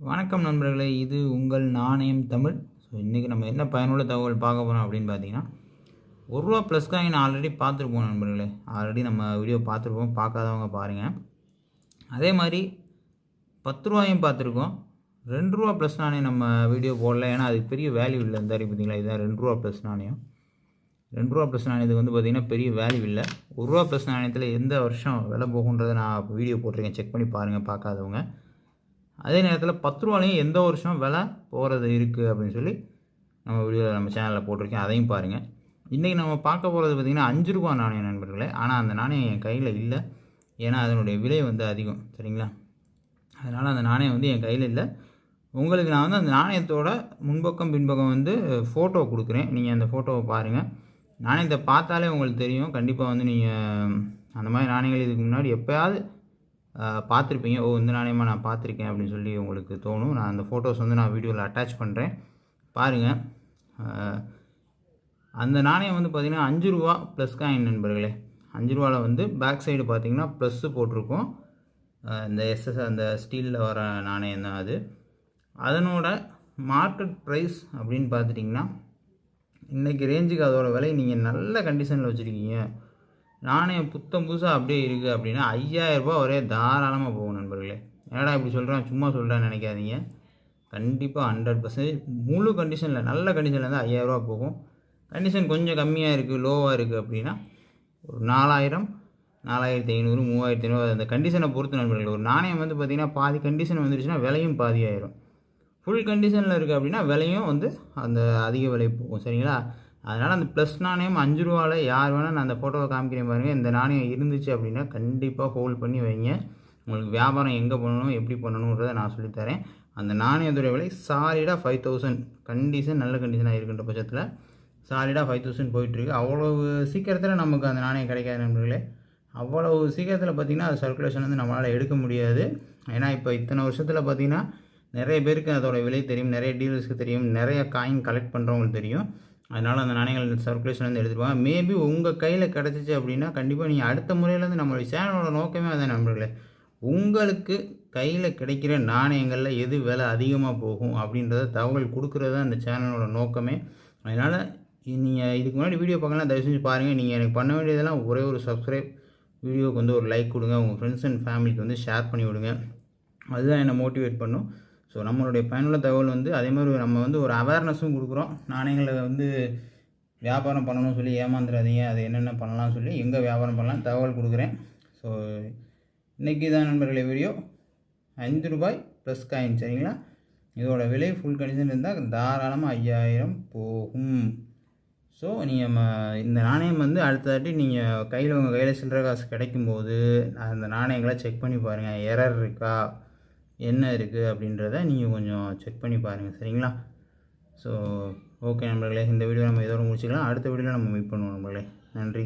வணக்கம் நண்பர்களே இது உங்கள் நாணயம் தமிழ். ஸோ இன்றைக்கி நம்ம என்ன பயனுள்ள தகவல் பார்க்க போகிறோம் அப்படின்னு பார்த்தீங்கன்னா ஒரு ரூபா ப்ளஸ் காயின் ஆல்ரெடி பார்த்துருப்போம் நண்பர்களே. ஆல்ரெடி நம்ம வீடியோ பார்த்துருப்போம். பார்க்காதவங்க பாருங்கள் அதே மாதிரி பத்து ரூபாயும் பார்த்துருக்கோம். ரெண்டு ரூபா ப்ளஸ் நாணயம் நம்ம வீடியோ போடல. ஏன்னா அதுக்கு பெரிய வேல்யூ இல்லை. இந்த பார்த்தீங்களா? இதுதான் ரெண்டு ரூபா ப்ளஸ் நாணயம். ரெண்டு ரூபா ப்ளஸ் நாணயத்துக்கு வந்து பார்த்திங்கன்னா பெரிய வேல்யூ இல்லை. ஒரு ரூபா ப்ளஸ் நாணயத்தில் எந்த வருஷம் விலை போகுன்றதை நான் வீடியோ போட்டிருக்கேன். செக் பண்ணி பாருங்கள் பார்க்காதவங்க. அதே நேரத்தில் பத்து ரூபாலையும் எந்த வருஷம் விலை போகிறது இருக்குது அப்படின்னு சொல்லி நம்ம வீடியோவில் நம்ம சேனலில் போட்டிருக்கேன். அதையும் பாருங்கள் இன்றைக்கி நம்ம பார்க்க போகிறது பார்த்திங்கன்னா அஞ்சு ரூபா நாணயம் நண்பர்களே. ஆனால் அந்த நாணயம் என் கையில் இல்லை. ஏன்னா அதனுடைய விலை வந்து அதிகம். சரிங்களா? அதனால் அந்த நாணயம் வந்து என் கையில் இல்லை. உங்களுக்கு நான் வந்து அந்த நாணயத்தோட முன்பக்கம் பின்பக்கம் வந்து ஃபோட்டோ கொடுக்குறேன். நீங்கள் அந்த ஃபோட்டோவை பாருங்கள் நாணயத்தை பார்த்தாலே உங்களுக்கு தெரியும். கண்டிப்பாக வந்து நீங்கள் அந்த மாதிரி நாணயங்கள் இதுக்கு முன்னாடி எப்போயாவது பார்த்துருப்பீங்க. ஓ இந்த நாணயமாக நான் பார்த்துருக்கேன் அப்படின்னு சொல்லி உங்களுக்கு தோணும். நான் அந்த ஃபோட்டோஸ் வந்து நான் வீடியோவில் அட்டாச் பண்ணுறேன் பாருங்கள் அந்த நாணயம் வந்து பார்த்திங்கன்னா அஞ்சு ரூபா ப்ளஸ் காயின் நண்பர்களே. அஞ்சு ரூபாவில் வந்து பேக் சைடு பார்த்திங்கன்னா ப்ளஸ்ஸு போட்டிருக்கோம். இந்த எஸ்எஸ் அந்த ஸ்டீலில் வர நாணயம் தான் அது. அதனோட மார்க்கெட் ப்ரைஸ் அப்படின்னு பார்த்துட்டிங்கன்னா இன்றைக்கி ரேஞ்சுக்கு அதோட விலை நீங்கள் நல்ல கண்டிஷனில் வச்சுருக்கீங்க. நாணயம் புத்தம் புதுசாக அப்படியே இருக்குது அப்படின்னா ஐயாயிரரூபா ஒரே தாராளமாக போகும் நண்பர்களே. ஏடா இப்படி சொல்கிறேன் சும்மா சொல்கிறேன்னு நினைக்காதீங்க. கண்டிப்பாக ஹண்ட்ரட் பர்சன்டேஜ் முழு கண்டிஷனில் நல்ல கண்டிஷனில் இருந்தால் ஐயாயிரரூபா போகும். கண்டிஷன் கொஞ்சம் கம்மியாக இருக்குது லோவாக இருக்குது அப்படின்னா ஒரு நாலாயிரம் நாலாயிரத்தி ஐநூறு மூவாயிரத்தி ஐநூறு அந்த கண்டிஷனை பொறுத்து நண்பர்கள் ஒரு நாணயம் வந்து பார்த்திங்கன்னா பாதி கண்டிஷன் வந்துருச்சுன்னா விலையும் பாதி ஆயிரும் ஃபுல் கண்டிஷனில் இருக்குது அப்படின்னா விலையும் வந்து அந்த அதிக விலை போகும். சரிங்களா? அதனால் அந்த ப்ளஸ் நாணயம் அஞ்சு ரூபாவில் யார் வேணால் நான் அந்த ஃபோட்டோவை காமிக்கிறேன் பாருங்கள் இந்த நாணயம் இருந்துச்சு அப்படின்னா கண்டிப்பாக ஹோல்ட் பண்ணி வைங்க. உங்களுக்கு வியாபாரம் எங்கே பண்ணணும் எப்படி பண்ணணுன்றதை நான் சொல்லித்தரேன் அந்த நாணயத்துடைய விலை சாலிடாக ஃபைவ் தௌசண்ட் கண்டிஷன் நல்ல கண்டிஷனாக இருக்கின்ற பட்சத்தில் சாலிடாக ஃபைவ் தௌசண்ட் போயிட்டுருக்கு. அவ்வளவு சீக்கிரத்தில் நமக்கு அந்த நாணயம் கிடைக்காது நண்பர்களே. அவ்வளவு சீக்கிரத்தில் பார்த்திங்கன்னா அது சர்க்குலேஷன் வந்து நம்மளால் எடுக்க முடியாது. ஏன்னா இப்போ இத்தனை வருஷத்தில் பார்த்திங்கன்னா நிறைய பேருக்கு அதோட விலை தெரியும் நிறைய டீலர்ஸ்க்கு தெரியும் நிறைய காயின் கலெக்ட் பண்ணுறவங்களுக்கு தெரியும். அதனால் அந்த நாணயங்கள் சர்க்குலேஷன் வந்து எடுத்துருவாங்க மேபி உங்கள் கையில் கிடச்சிச்சு அப்படின்னா கண்டிப்பாக நீங்கள் அடுத்த முறையிலேருந்து நம்மளுடைய சேனலோட நோக்கமே அதான் நண்பர்களே. உங்களுக்கு கையில் கிடைக்கிற நாணயங்களில் எது விலை அதிகமாக போகும் அப்படின்றத தகவல் கொடுக்குறது அந்த சேனலோட நோக்கமே. அதனால் நீங்கள் இதுக்கு முன்னாடி வீடியோ பார்க்கலாம் தயவு செஞ்சு பாருங்கள் நீங்கள் எனக்கு பண்ண வேண்டியதெல்லாம் ஒரே ஒரு சப்ஸ்கிரைப் வீடியோவுக்கு வந்து ஒரு லைக் கொடுங்க. உங்கள் ஃப்ரெண்ட்ஸ் அண்ட் ஃபேமிலிக்கு வந்து ஷேர் பண்ணி விடுங்க. அதுதான் என்னை மோட்டிவேட் பண்ணும். ஸோ நம்மளுடைய பயனுள்ள தகவல் வந்து அதே மாதிரி நம்ம வந்து ஒரு அவேர்னஸும் கொடுக்குறோம். நாணயங்களை வந்து வியாபாரம் பண்ணணும்னு சொல்லி ஏமாந்துடாதீங்க அது என்னென்ன பண்ணலாம்னு சொல்லி எங்கே வியாபாரம் பண்ணலாம் தகவல் கொடுக்குறேன். ஸோ இன்றைக்கி தான் நண்பர்களே வீடியோ அஞ்சு ரூபாய் ப்ளஸ் காயின் சரிங்களா? இதோட விலை ஃபுல் கண்டிஷன் இருந்தால் தாராளமாக ஐயாயிரம் போகும். ஸோ நீங்கள் இந்த நாணயம் வந்து அடுத்த தாட்டி நீங்கள் கையில் உங்கள் கையில் சில்லற காசு கிடைக்கும்போது அந்த நாணயங்களை செக் பண்ணி பாருங்கள் எரர் இருக்கா? என்ன இருக்குது அப்படின்றத நீங்கள் கொஞ்சம் செக் பண்ணி பாருங்கள் சரிங்களா? ஸோ ஓகே நண்பர்களே இந்த வீடியோ நம்ம இதோட முடிச்சுக்கலாம். அடுத்த வீடியோவில் நம்ம மீட் பண்ணுவோம் நண்பர்களே. நன்றி.